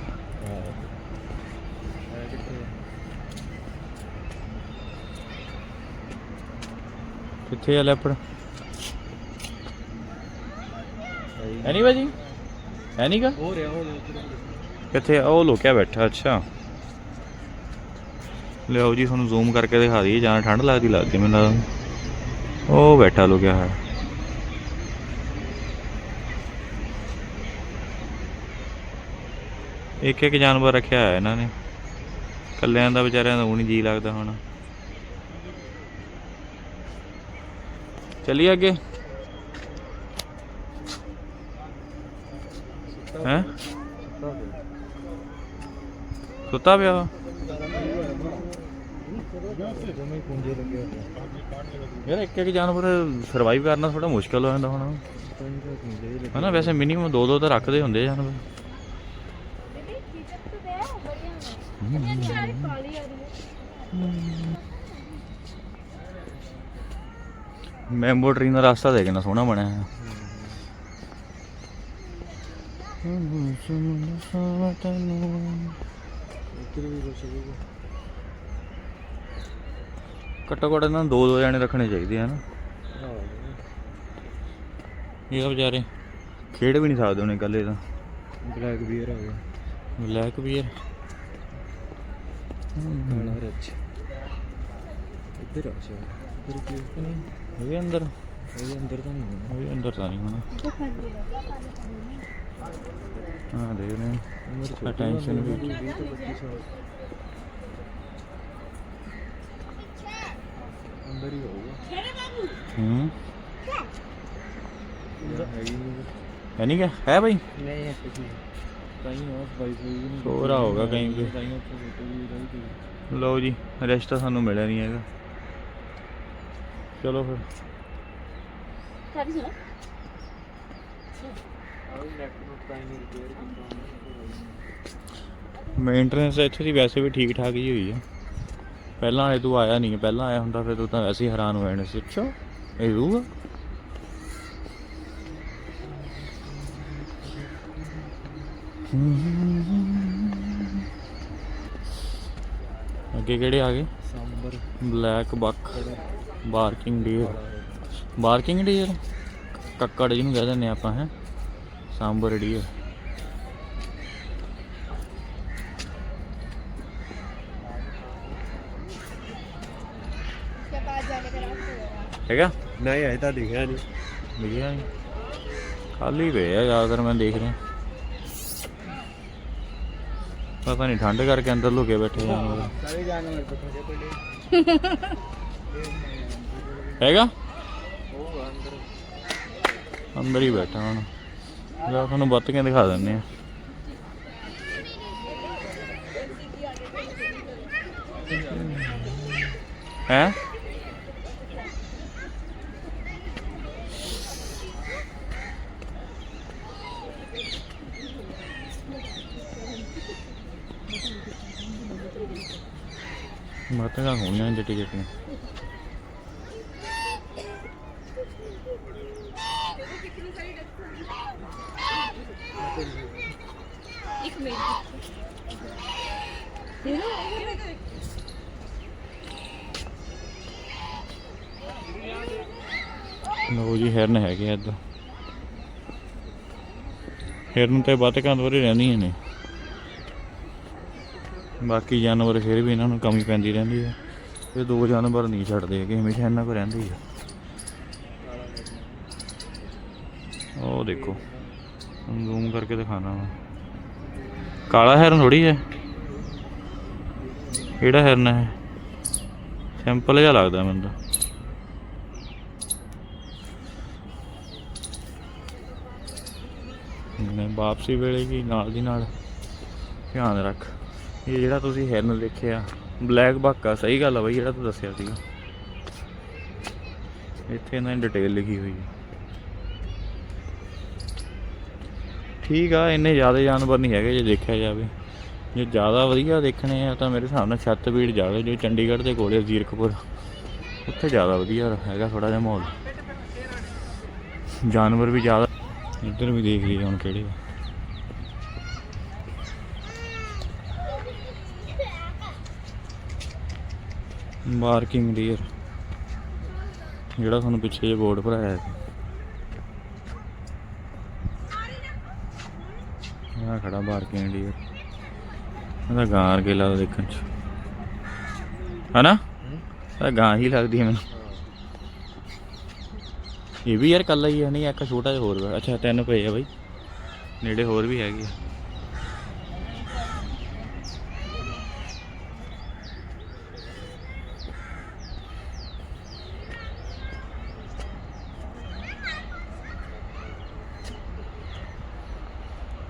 ਕਿੱਥੇ ਆ ਲੈਪੜ ਐਨੀ ਬਾਜੀ ਐਨੀ ਕਾ ਹੋ ਰਿਹਾ ਹੋ ਰਿਹਾ। ਕਿੱਥੇ ਉਹ ਲੁਕਿਆ ਬੈਠਾ, ਅੱਛਾ। ਲਿਆਓ ਜੀ, ਤੁਹਾਨੂੰ ਜ਼ੂਮ ਕਰਕੇ ਦਿਖਾ ਦਈਏ, ਜਾਂ ਠੰਡ ਲੱਗਦੀ ਲੱਗਦੀ ਮੈਨੂੰ ਉਹ ਬੈਠਾ ਲੁਕਿਆ ਹੈ। ਇੱਕ ਇੱਕ ਜਾਨਵਰ ਰੱਖਿਆ ਹੈ ਇਹਨਾਂ ਨੇ। ਕੱਲਿਆਂ ਦਾ, ਵਿਚਾਰਿਆਂ ਦਾ ਉਹ ਨਹੀਂ ਜੀ ਲੱਗਦਾ ਹੁਣ। ਚੱਲੀ ਅੱਗੇ। ਹੈ? ਸੁੱਤਾ ਪਿਆ ਵਾ? ਯਾਰ ਇੱਕ ਇੱਕ ਜਾਨਵਰ ਸਰਵਾਈਵ ਕਰਨਾ ਥੋੜਾ ਮੁਸ਼ਕਲ ਹੋ ਜਾਂਦਾ ਹੁਣ। ਤਾਂ ਹਨਾ ਵੈਸੇ ਮਿਨੀਮਮ ਦੋ ਦੋ ਤਾਂ ਰੱਖਦੇ ਹੁੰਦੇ ਜਾਨਵਰ। ਮੈਂਬੋ ਟ੍ਰੀ ਦਾ ਰਸਤਾ ਦੇ ਕਿੰਨਾ ਸੋਹਣਾ ਬਣਿਆ ਹੈ ਇੱਧਰ ਵੀ ਕੁਛ ਘੱਟੋ ਘੱਟ ਇਹਨਾਂ ਨੂੰ ਦੋ ਦੋ ਜਾਣੇ ਰੱਖਣੇ ਚਾਹੀਦੇ ਹਨ ਹਾਂ। ਇਹ ਵਿਚਾਰੇ। ਖੇਡ ਵੀ ਨਹੀਂ ਸਕਦੇ ਉਹਨੇ ਇਕੱਲੇ ਤਾਂ। ਬਲੈਕ ਬੀਅਰ ਆ ਗਿਆ। ਬਲੈਕ ਬੀਅਰ ਕਾਲਾ ਰੱਚ ਇੱਧਰ ਆ ਸ਼ਾ ਇੱਧਰ ਕੀ ਵੀ ਅੰਦਰ। ਇਹਦੇ ਅੰਦਰ ਤਾਂ ਨਹੀਂ ਉਹ ਵੀ ਅੰਦਰ ਤਾਂ ਨਹੀਂ ਹੋਣਾ। हाँ देख रहे हैं इसका टेंशन भी अंदर ही होगा है नहीं क्या है भाई नहीं कहीं और वाईफाई सो रहा होगा कहीं पे ਲਓ ਜੀ ਰੈਸਟ ਤਾਂ ਸਾਨੂੰ ਮਿਲਿਆ ਨਹੀਂ ਹੈਗਾ ਚਲੋ ਫਿਰ ਕਰ ਜੀ ਮੇਨਟੇਨੈਂਸ ਇੱਥੇ ਦੀ ਵੈਸੇ ਵੀ ਠੀਕ ਠਾਕ ਹੀ ਹੋਈ ਹੈ ਪਹਿਲਾਂ ਵਾਲੇ ਤੂੰ ਆਇਆ ਨਹੀਂ ਪਹਿਲਾਂ ਆਇਆ ਹੁੰਦਾ ਫਿਰ ਤੂੰ ਤਾਂ ਵੈਸੇ ਹੈਰਾਨ ਹੋ ਜਾਣਾ ਸੀ। ਅੱਛਾ ਇਹ ਰੂਹ ਅੱਗੇ ਕਿਹੜੇ ਆ ਗਏ? Sambar. Black buck barking deer. Barking deer? Kakkar ਜਿਹਨੂੰ ਕਹਿੰਦੇ ਨੇ ਆਪਾਂ ਹੈ? സാമ്പാർ ഇടിയോ ਹੈਗਾ ਨਹੀਂ ਅਜੇ ਤਾਂ ਦਿਖਿਆ ਨਹੀਂ। ਮਿਲਿਆ ਨਹੀਂ। ਖਾਲੀ ਪਿਆ ਜ਼ਿਆਦਾਤਰ ਮੈਂ ਦੇਖ ਰਿਹਾ। ਪਤਾ ਨਹੀਂ ਠੰਡ ਕਰਕੇ ਅੰਦਰ ਲੁਕੇ ਬੈਠੇ ਜਾਨਵਰ। ਸਾਰੇ ਹੈਗਾ? ਉਹ ਅੰਦਰ। ਅੰਦਰ ਹੀ ਬੈਠਾ ਹੁਣ। ਜਾ ਤੁਹਾਨੂੰ ਬੱਤ ਕੇ ਦਿਖਾ ਦਿੰਦੇ ਆ ਹੈ? ਬੱਤਾਂ ਹੋਣੀਆਂ ਜੱਟੀ ਜੱਟੀਆਂ ਹਿਰਨ ਹੈਗੇ ਆ ਇੱਧਰ। ਹਿਰਨ ਤੇ ਬਤਕਾਂ ਦੋਰੇ ਰਹਿੰਦੀਆਂ ਨੇ। ਬਾਕੀ ਜਾਨਵਰ ਫਿਰ ਵੀ ਇਹਨਾਂ ਨੂੰ ਕਮੀ ਪੈਂਦੀ ਰਹਿੰਦੀ ਹੈ ਇਹ ਦੋ ਜਾਨਵਰ ਨਹੀਂ ਛੱਡਦੇ ਹੈਗੇ, ਹਮੇਸ਼ਾ ਇਹਨਾਂ ਕੋਲ ਰਹਿੰਦੇ ਆ। ਉਹ ਦੇਖੋ ਜ਼ੂਮ ਕਰਕੇ ਦਿਖਾਣਾ ਵਾ। ਕਾਲਾ ਹੈਰਨ ਥੋੜੀ ਹੈ। ਕਿਹੜਾ ਹਿਰਨ ਹੈ? ਸਿੰਪਲ ਜਿਹਾ ਲੱਗਦਾ ਮੈਨੂੰ ਤਾਂ। ਮੈਂ ਵਾਪਸੀ ਵੇਲੇ ਵੀ ਨਾਲ ਦੀ ਨਾਲ। ਧਿਆਨ ਰੱਖ। ਇਹ ਜਿਹੜਾ ਤੁਸੀਂ ਹਿਰਨ ਦੇਖਿਆ ਬਲੈਕ ਬੱਕ ਆ ਸਹੀ ਗੱਲ ਆ ਬਈ ਜਿਹੜਾ ਤੂੰ ਦੱਸਿਆ ਸੀਗਾ। ਇੱਥੇ ਇਹਨਾਂ ਨੇ ਡਿਟੇਲ ਲਿਖੀ ਹੋਈ ਹੈ। ਠੀਕ ਆ ਇੰਨੇ ਜ਼ਿਆਦਾ ਜਾਨਵਰ ਨਹੀਂ ਹੈਗੇ ਜੇ ਦੇਖਿਆ ਜਾਵੇ। ਜੇ ਜ਼ਿਆਦਾ ਵਧੀਆ ਦੇਖਣੇ ਆ ਤਾਂ ਮੇਰੇ ਹਿਸਾਬ ਨਾਲ ਛੱਤਬੀੜ ਜਾਵੇ ਜੋ ਚੰਡੀਗੜ੍ਹ ਦੇ ਕੋਲੇ ਆ, ਜ਼ੀਰਕਪੁਰ ਉੱਥੇ ਜ਼ਿਆਦਾ ਵਧੀਆ ਹੈਗਾ ਥੋੜਾ ਜਿਹਾ ਮਾਹੌਲ। ਜਾਨਵਰ ਵੀ ਜ਼ਿਆਦਾ ਇੱਧਰ ਵੀ ਦੇਖ ਲਈਏ ਹੁਣ ਕਿਹੜੇ ਆ। ਮਾਰਕਿੰਗ ਡੀਅਰ ਜਿਹੜਾ ਤੁਹਾਨੂੰ ਪਿੱਛੇ ਜੇ ਬੋਰਡ ਭਰਾਇਆ ਸੀ। ਆ ਖੜਾ ਮਾਰਕਿੰਗ ਡੀਅਰ ਇਹਦਾ ਗਾਂ ਵਰਗੇ ਲੱਗਦਾ ਦੇਖਣ ਚ। ਹਨਾ? ਇਹ ਗਾਂ ਹੀ ਲੱਗਦੀ ਹੈ ਮੈਨੂੰ। ਇਹ ਵੀ ਯਾਰ ਕੱਲਾ ਹੀ ਹੈ ਨਹੀਂ, ਇੱਕ ਛੋਟਾ ਜਿਹਾ ਹੋਰ ਵਾ। ਅੱਛਾ, ਤਿੰਨ ਪਏ ਆ ਬਾਈ। ਨੇੜੇ ਹੋਰ ਵੀ ਹੈਗੇ ਆ।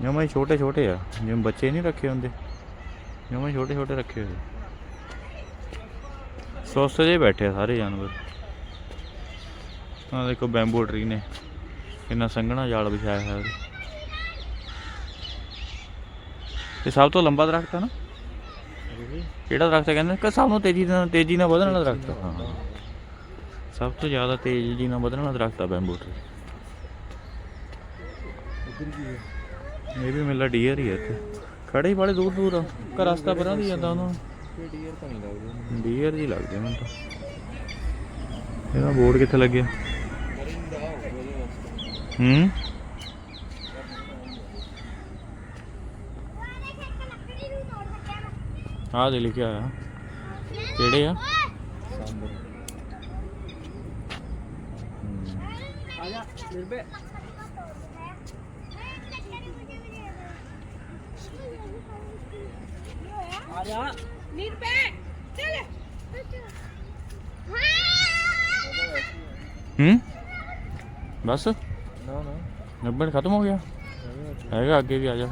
ਜਮਾ ਹੀ ਛੋਟੇ ਛੋਟੇ ਆ। ਜਿਵੇਂ ਬੱਚੇ ਨਹੀਂ ਰੱਖੇ ਹੁੰਦੇ। ਜਮਾ ਛੋਟੇ ਛੋਟੇ ਰੱਖੇ ਹੋਏ ਸੁਸਤ ਜਿਹੇ ਬੈਠੇ ਆ ਸਾਰੇ ਜਾਨਵਰ। ਆ ਦੇਖੋ ਬੈਂਬੂ ਟਰੀ ਨੇ। ਕਿੰਨਾ ਸੰਘਣਾ ਜਾਲ ਵਿਛਾਇਆ ਹੋਇਆ ਹੈ ਤੇ ਸਭ ਤੋਂ ਲੰਬਾ ਦਰਖਤ ਹੈ ਨਾ? ਕਿਹੜਾ ਦਰਖਤ ਕਹਿੰਦੇ? ਕਿ ਸਭ ਤੋਂ ਤੇਜ਼ੀ ਨਾਲ ਤੇਜ਼ੀ ਨਾਲ ਵਧਣ ਵਾਲਾ ਦਰਖਤ ਹਾਂ ਸਭ ਤੋਂ ਜ਼ਿਆਦਾ ਤੇਜ਼ੀ ਨਾਲ ਵਧਣ ਵਾਲਾ ਦਰਖਤ ਆ ਬੈਂਬੂ ਟਰੀ ਇਹ ਵੀ ਮੇਲਾ ਡੀਅਰ ਹੀ ਹੈ ਇੱਥੇ। ਖੜੇ ਹੀ ਬੜੇ ਦੂਰ ਦੂਰ ਆ। ਘਰ ਰਸਤਾ ਪਰਾਂ ਦੀ ਜਾਂਦਾ ਉਹਨਾਂ। ਡੀਅਰ ਤਾਂ ਨਹੀਂ ਲੱਗਦੇ। ਡੀਅਰ ਜੀ ਲੱਗਦੇ ਮੈਨੂੰ ਤਾਂ। ਇਹਦਾ ਬੋਰਡ ਕਿੱਥੇ ਲੱਗਿਆ? ਹੂੰ। ਆਹ ਦੇ ਲਿਖਿਆ ਆ ਕਿਹੜੇ ਆ? ਸਾਂਬਰ ਨੀਰ ਪੇ ਚੱਲ ਹੂੰ। ਬਸ। ਨੰਬਰ ਖਤਮ ਹੋ ਗਿਆ? ਹੈਗਾ ਅੱਗੇ ਵੀ ਆ ਜਾ।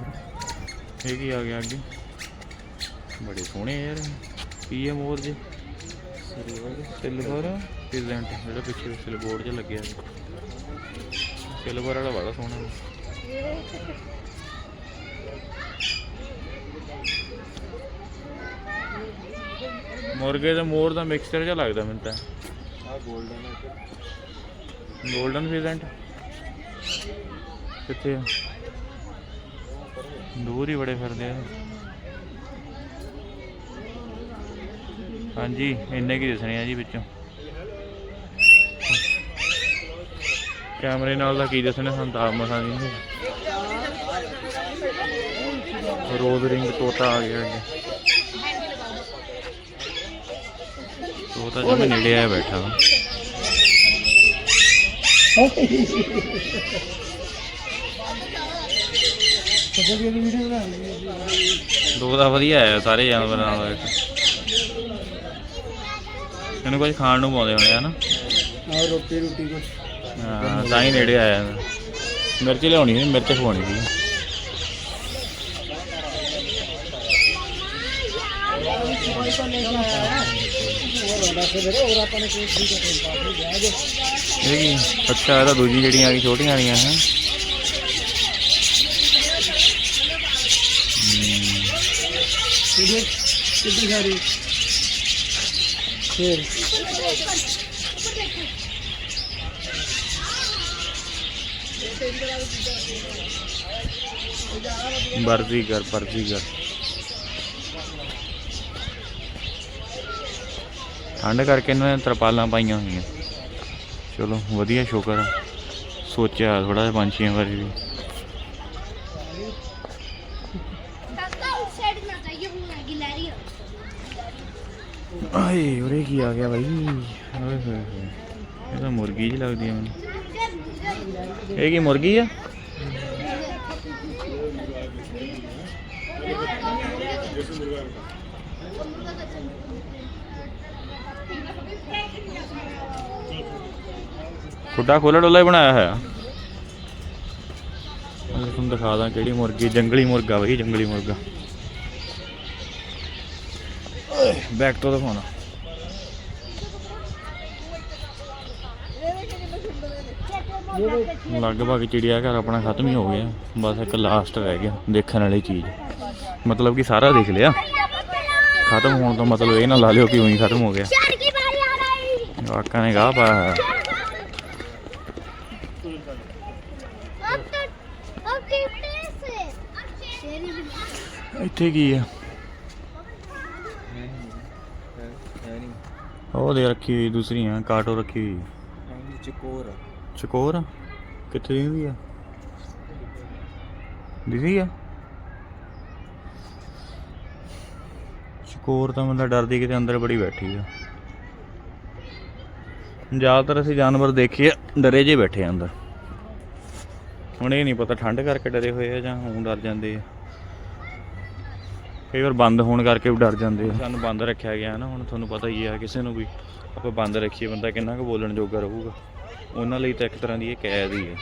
ਇਹ ਕੀ ਆ ਗਿਆ ਅੱਗੇ? ਬੜੇ ਸੋਹਣੇ ਯਾਰ। ਕੀ ਹੈ ਮੋਰ ਜੀ। ਸਿਲਵਰ ਸਿਲਵਰ ਪਿਜ਼ੈਂਟ ਜਿਹੜਾ ਪਿੱਛੇ ਸਿਲਬੋਰਡ 'ਚ ਲੱਗਿਆ ਸਿਲਵਰ ਵਾਲਾ ਬੜਾ ਸੋਹਣਾ। ਮੁਰਗੇ ਤੇ ਮੋਰ ਦਾ ਮਿਕਸਚਰ ਜਿਹਾ ਲੱਗਦਾ ਮੈਨੂੰ ਤਾਂ। ਆ 골ਡਨ ਹੈ। 골ਡਨ ਫਿਜ਼ੈਂਟ ਕਿੱਥੇ ਆ? ਦੂਰ ਹੀ ਬੜੇ ਫਿਰਦੇ ਆ। ਹਾਂਜੀ, ਇੰਨੇ ਕੀ ਦਿਸਣੇ ਆ ਜੀ ਵਿੱਚੋਂ। ਕੈਮਰੇ ਨਾਲ ਦਾ ਕੀ ਦੱਸਣਾ, ਸਾਨੂੰ ਤਾਂ ਆਪ ਮਸਾਂ ਨਹੀਂ ਰੋਜ਼ ਰਿੰਗ ਤੋਤਾ ਆ ਗਿਆ ਅੱਗੇ। ਤੋਤਾ ਜਿਵੇਂ ਨੇੜੇ ਆਇਆ ਬੈਠਾ। *laughs* ਵਾ ਦੋ ਦਾ ਵਧੀਆ ਆਇਆ ਸਾਰੇ ਜਾਨਵਰਾਂ ਦਾ ਇੱਕ ਇਹਨੂੰ ਕੁਝ ਖਾਣ ਨੂੰ ਪਾਉਂਦੇ ਹੋਣੇ ਹਨਾ ਆ ਰੋਟੀ ਰੋਟੀ ਕੁਛ। ਹਾਂ ਤਾਂ ਹੀ ਨੇੜੇ ਆਇਆ। ਮਿਰਚ ਲਿਆਉਣੀ ਸੀ ਮਿਰਚ ਖਵਾਉਣੀ ਸੀ। ਇਹ ਕੀ? ਅੱਛਾ ਇਹ ਤਾਂ ਦੂਜੀ ਜਿਹੜੀਆਂ ਆ ਗਈ ਛੋਟੀਆਂ ਵਾਲੀਆਂ ਹੈ। ਕਿੱਡੀ ਸਾਰੀ ਫੇਰ ਬਰਜ਼ੀਗਰ ਬਰਜ਼ੀਗਰ ਠੰਡ ਕਰਕੇ ਇਹਨਾਂ ਨੇ ਤਰਪਾਲਾਂ ਪਾਈਆਂ ਹੋਈਆਂ। ਚਲੋ, ਵਧੀਆ ਸ਼ੁਕਰ ਆ। ਸੋਚਿਆ ਥੋੜਾ ਜਿਹਾ ਪੰਛੀਆਂ ਬਾਰੇ ਵੀ ਕਾਕਾ ਉਸ ਸਾਈਡ ਨਾ ਜਾਈਏ ਹੁਣ ਲੱਗੀ ਲੈ ਰਹੀ ਆਏ ਉਰੇ ਕੀ ਆ ਗਿਆ ਬਾਈ? ਓਏ ਹੋਏ ਹੋਏ। ਇਹ ਤਾਂ ਮੁਰਗੀ ਜੀ ਲੱਗਦੀ ਆ ਮੈਨੂੰ। ਇਹ ਕੀ ਮੁਰਗੀ ਆ? ਖੁੱਡਾ ਖੋਲ੍ਹਾ ਡੋਲਾ ਹੀ ਬਣਾਇਆ ਹੋਇਆ। ਤੁਹਾਨੂੰ ਦਿਖਾ ਦਾਂ ਕਿਹੜੀ ਮੁਰਗੀ, ਜੰਗਲੀ ਮੁਰਗਾ ਬਈ, ਜੰਗਲੀ ਮੁਰਗਾ। ਬੈਕ ਤੋਂ ਦਿਖਾਉਣਾ ਲਗਭਗ ਚਿੜੀਆ ਘਰ ਆਪਣਾ ਖਤਮ ਹੀ ਹੋ ਗਿਆ। ਬਸ ਇੱਕ ਲਾਸਟ ਰਹਿ ਗਿਆ ਦੇਖਣ ਵਾਲੀ ਚੀਜ਼। ਮਤਲਬ ਕਿ ਸਾਰਾ ਦੇਖ ਲਿਆ। ਖਤਮ ਹੋਣ ਤੋਂ ਮਤਲਬ ਇਹ ਨਾ ਲਾ ਲਿਓ ਕਿ ਉਹੀ ਖਤਮ ਹੋ ਗਿਆ। ਆਕਾਂ ਨੇ ਗਾ ਪਾ ਇੱਥੇ ਕੀ ਹੈ ਉਹ ਦੇ ਰੱਖੀ ਹੋਈ ਦੂਸਰੀ ਆ ਕਾਟੋ ਰੱਖੀ ਹੋਈ। ਚਕੋਰ ਚਕੋਰ? ਕਿੱਥੇ ਦੀ ਆ? ਦਿਸੀ ਆ? ਚਕੋਰ ਤਾਂ ਬੰਦਾ ਡਰਦੀ ਕਿਤੇ ਅੰਦਰ ਬੜੀ ਬੈਠੀ ਆ। ਜ਼ਿਆਦਾਤਰ ਅਸੀਂ ਜਾਨਵਰ ਦੇਖੇ ਆ, ਡਰੇ ਜੇ ਬੈਠੇ ਅੰਦਰ। ਹੁਣ ਇਹ ਨਹੀਂ ਪਤਾ ਠੰਡ ਕਰਕੇ ਡਰੇ ਹੋਏ ਆ ਜਾਂ ਹੁਣ ਡਰ ਜਾਂਦੇ ਆ। ਕਈ ਵਾਰ ਬੰਦ ਹੋਣ ਕਰਕੇ ਵੀ ਡਰ ਜਾਂਦੇ ਆ। ਸਾਨੂੰ ਬੰਦ ਰੱਖਿਆ ਗਿਆ ਹੈ ਨਾ, ਹੁਣ ਤੁਹਾਨੂੰ ਪਤਾ ਹੀ ਆ ਕਿਸੇ ਨੂੰ ਵੀ ਆਪਾਂ ਬੰਦ ਰੱਖੀਏ, ਬੰਦਾ ਕਿੰਨਾ ਕੁ ਬੋਲਣ ਜੋਗਾ ਰਹੂਗਾ। ਉਹਨਾਂ ਲਈ ਤਾਂ ਇੱਕ ਤਰ੍ਹਾਂ ਦੀ ਇਹ ਕੈਦ ਹੀ ਹੈ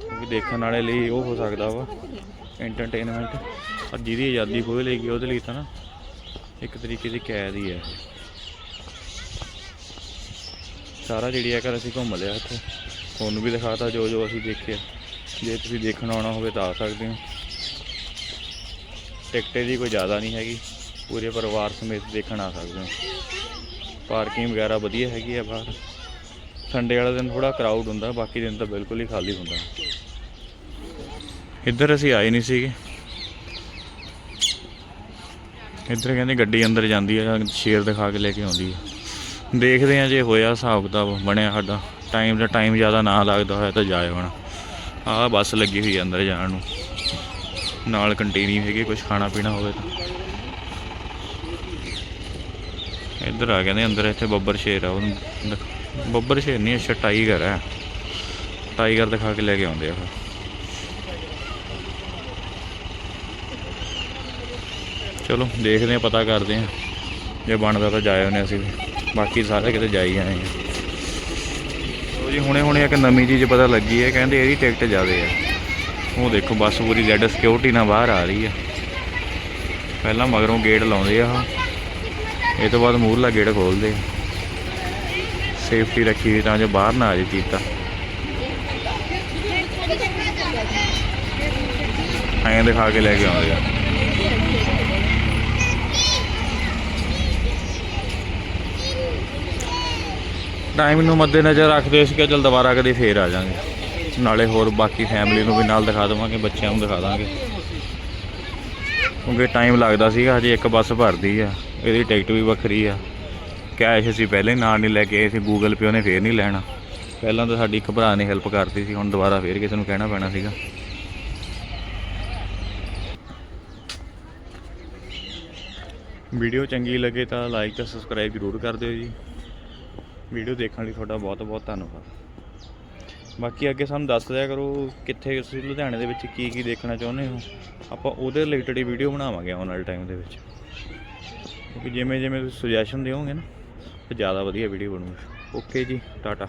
ਕਿਉਂਕਿ ਦੇਖਣ ਵਾਲੇ ਲਈ ਉਹ ਹੋ ਸਕਦਾ ਵਾ ਐਂਟਰਟੇਨਮੈਂਟ ਪਰ ਜਿਹਦੀ ਆਜ਼ਾਦੀ ਖੋਹ ਲੇਗੀ ਉਹਦੇ ਲਈ ਤਾਂ ਨਾ ਇੱਕ ਤਰੀਕੇ ਦੀ ਕੈਦ ਹੀ ਹੈ ਸਾਰਾ ਚਿੜੀਆ ਘਰ ਅਸੀਂ ਘੁੰਮ ਲਿਆ ਇੱਥੇ। ਤੁਹਾਨੂੰ ਵੀ ਦਿਖਾਤਾ ਜੋ ਜੋ ਅਸੀਂ ਦੇਖਿਆ। ਜੇ ਤੁਸੀਂ ਦੇਖਣ ਆਉਣਾ ਹੋਵੇ ਤਾਂ ਆ ਸਕਦੇ ਹੋ। ਟਿਕਟ ਦੀ ਕੋਈ ਜ਼ਿਆਦਾ ਨਹੀਂ ਹੈਗੀ। ਪੂਰੇ ਪਰਿਵਾਰ ਸਮੇਤ ਦੇਖਣ ਆ ਸਕਦੇ ਹੋ। ਪਾਰਕਿੰਗ ਵਗੈਰਾ ਵਧੀਆ ਹੈਗੀ ਆ ਬਾਹਰ। ਸੰਡੇ ਵਾਲੇ ਦਿਨ ਥੋੜਾ ਕਰਾਊਡ ਹੁੰਦਾ, ਬਾਕੀ ਦਿਨ ਤਾਂ ਬਿਲਕੁਲ ਹੀ ਖਾਲੀ ਹੁੰਦਾ। ਇੱਧਰ ਅਸੀਂ ਆਏ ਨਹੀਂ ਸੀਗੇ। ਇੱਧਰ ਕਹਿੰਦੇ ਗੱਡੀ ਅੰਦਰ ਜਾਂਦੀ ਹੈ ਸ਼ੇਰ ਦਿਖਾ ਕੇ ਲੈ ਕੇ ਆਉਂਦੀ ਹੈ ਦੇਖਦੇ ਆ ਜੇ ਹੋਇਆ ਹਿਸਾਬ ਕਿਤਾਬ, ਬਣਿਆ ਸਾਡਾ। ਟਾਈਮ ਦਾ ਟਾਈਮ ਜ਼ਿਆਦਾ ਨਾ ਲੱਗਦਾ ਹੋਇਆ ਤਾਂ ਜਾਏ ਹੁਣ ਆਹ ਬੱਸ ਲੱਗੀ ਹੋਈ ਆ ਅੰਦਰ ਜਾਣ ਨੂੰ। ਨਾਲ ਕੰਟੀਨ ਹੀ ਹੈਗੀ ਕੁਝ ਖਾਣਾ ਪੀਣਾ ਹੋਵੇ ਤਾਂ। ਇੱਧਰ ਆ ਕਹਿੰਦੇ ਅੰਦਰ ਇੱਥੇ ਬੱਬਰ ਸ਼ੇਰ ਆ, ਉਹਨੂੰ ਦਿਖ- ਬੱਬਰ ਸ਼ੇਰ ਨਹੀਂ, ਅੱਛਾ ਟਾਈਗਰ ਹੈ ਟਾਈਗਰ ਦਿਖਾ ਕੇ ਲੈ ਕੇ ਆਉਂਦੇ ਆ ਫਿਰ। ਚਲੋ, ਦੇਖਦੇ ਆ, ਪਤਾ ਕਰਦੇ ਆ। ਜੇ ਬਣਦਾ ਤਾਂ ਜਾਏ ਉਹਨੇ ਅਸੀਂ ਬਾਕੀ ਸਾਰੇ ਕਿਤੇ ਜਾਈ ਆਏ ਆ। ਜੀ ਹੁਣੇ ਹੁਣੇ ਇੱਕ ਨਵੀਂ ਚੀਜ਼ ਪਤਾ ਲੱਗੀ ਹੈ, ਕਹਿੰਦੇ ਇਹਦੀ ਟਿਕਟ ਜ਼ਿਆਦੇ ਆ। ਉਹ ਦੇਖੋ ਬੱਸ ਪੂਰੀ ਰੈੱਡ ਸਿਕਿਉਰਿਟੀ ਨਾਲ ਬਾਹਰ ਆ ਰਹੀ ਆ। ਪਹਿਲਾਂ ਮਗਰੋਂ ਗੇਟ ਲਾਉਂਦੇ ਆ ਆਹ ਇਹ ਤੋਂ ਬਾਅਦ ਮੂਹਰਲਾ ਗੇਟ ਖੋਲਦੇ ਸੇਫਟੀ ਰੱਖੀ ਹੋਈ ਤਾਂ ਜੋ ਬਾਹਰ ਨਾ ਆ ਜੇ ਚੀਤਾ। ਐਂ ਦਿਖਾ ਕੇ ਲੈ ਕੇ ਆਉਂਦੇ ਆ। ਟਾਈਮ ਨੂੰ ਮੱਦੇ ਨਜ਼ਰ ਰੱਖਦੇ ਸੀ ਕਿ ਚਲ ਦੁਬਾਰਾ ਕਦੇ ਫੇਰ ਆ ਜਾਾਂਗੇ। ਨਾਲੇ ਹੋਰ ਬਾਕੀ ਫੈਮਿਲੀ ਨੂੰ ਵੀ ਨਾਲ ਦਿਖਾ ਦੇਵਾਂਗੇ, ਬੱਚਿਆਂ ਨੂੰ ਦਿਖਾ ਦਾਂਗੇ। ਕਿਉਂਕਿ ਟਾਈਮ ਲੱਗਦਾ ਸੀਗਾ, ਹਜੇ ਇੱਕ ਬੱਸ ਭਰਦੀ ਆ, ਇਹਦੀ ਟਿਕਟ ਵੀ ਵੱਖਰੀ ਆ। ਕੈਸ਼ ਅਸੀਂ ਪਹਿਲੇ ਨਾਲ ਨਹੀਂ ਲੈ ਕੇ ਆਏ ਸੀ ਗੂਗਲ ਪੇ ਉਹਨੇ ਫੇਰ ਨਹੀਂ ਲੈਣਾ। ਪਹਿਲਾਂ ਤਾਂ ਸਾਡੀ ਇੱਕ ਭਰਾ ਨੇ ਹੈਲਪ ਕਰਤੀ ਸੀ, ਹੁਣ ਦੁਬਾਰਾ ਫੇਰ ਕਿਸੇ ਨੂੰ ਕਹਿਣਾ ਪੈਣਾ ਸੀਗਾ। ਵੀਡੀਓ ਚੰਗੀ ਲੱਗੇ ਤਾਂ ਲਾਈਕ ਤੇ ਸਬਸਕ੍ਰਾਈਬ ਜ਼ਰੂਰ ਕਰ ਦਿਓ ਜੀ। ਵੀਡੀਓ ਦੇਖਣ ਲਈ ਤੁਹਾਡਾ ਬਹੁਤ ਬਹੁਤ ਧੰਨਵਾਦ। ਬਾਕੀ ਅੱਗੇ ਸਾਨੂੰ ਦੱਸ ਦਿਆ ਕਰੋ ਕਿੱਥੇ ਤੁਸੀਂ ਲੁਧਿਆਣੇ ਦੇ ਵਿੱਚ ਕੀ ਕੀ ਦੇਖਣਾ ਚਾਹੁੰਦੇ ਹੋ। ਆਪਾਂ ਉਹਦੇ ਰਿਲੇਟਡ ਹੀ ਵੀਡੀਓ ਬਣਾਵਾਂਗੇ ਆਉਣ ਵਾਲੇ ਟਾਈਮ ਦੇ ਵਿੱਚ। ਕਿਉਂਕਿ ਜਿਵੇਂ ਜਿਵੇਂ ਤੁਸੀਂ ਸੁਜੈਸ਼ਨ ਦਿਓਗੇ ਨਾ, ਤਾਂ ਜ਼ਿਆਦਾ ਵਧੀਆ ਵੀਡੀਓ ਬਣੂਗੀ। ਓਕੇ ਜੀ, ਟਾਟਾ।